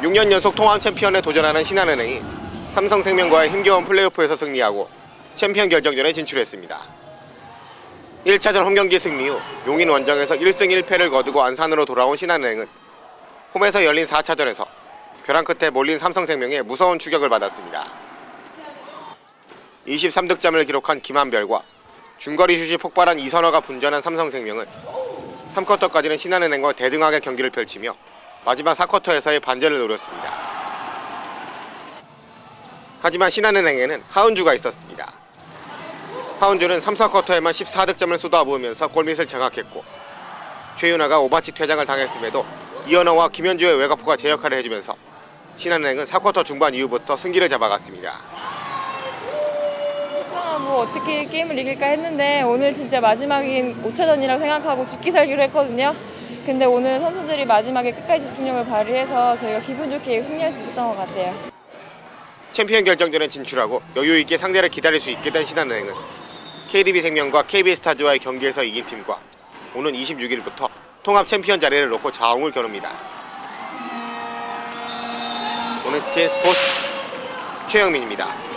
6년 연속 통합 챔피언에 도전하는 신한은행이 삼성생명과의 힘겨운 플레이오프에서 승리하고 챔피언 결정전에 진출했습니다. 1차전 홈경기 승리 후 용인 원정에서 1승 1패를 거두고 안산으로 돌아온 신한은행은 홈에서 열린 4차전에서 벼랑 끝에 몰린 삼성생명에 무서운 추격을 받았습니다. 23득점을 기록한 김한별과 중거리 슛이 폭발한 이선화가 분전한 삼성생명은 3쿼터까지는 신한은행과 대등하게 경기를 펼치며 마지막 4쿼터에서의 반전을 노렸습니다. 하지만 신한은행에는 하은주가 있었습니다. 하은주는 3, 4쿼터에만 14득점을 쏟아부으면서 골밑을 장악했고 최윤아가 오바치 퇴장을 당했음에도 이현호와 김현주의 외곽포가 제 역할을 해주면서 신한은행은 4쿼터 중반 이후부터 승기를 잡아갔습니다. 뭐 어떻게 게임을 이길까 했는데 오늘 진짜 마지막인 5차전이라고 생각하고 죽기 살기로 했거든요. 근데 오늘 선수들이 마지막에 끝까지 집중력을 발휘해서 저희가 기분 좋게 승리할 수 있었던 것 같아요. 챔피언 결정전에 진출하고 여유 있게 상대를 기다릴 수 있게 된 신한은행은 KDB생명과 KB스타즈와의 경기에서 이긴 팀과 오는 26일부터 통합 챔피언 자리를 놓고 자웅을 겨룹니다. 오늘 스티의 스포츠 최영민입니다.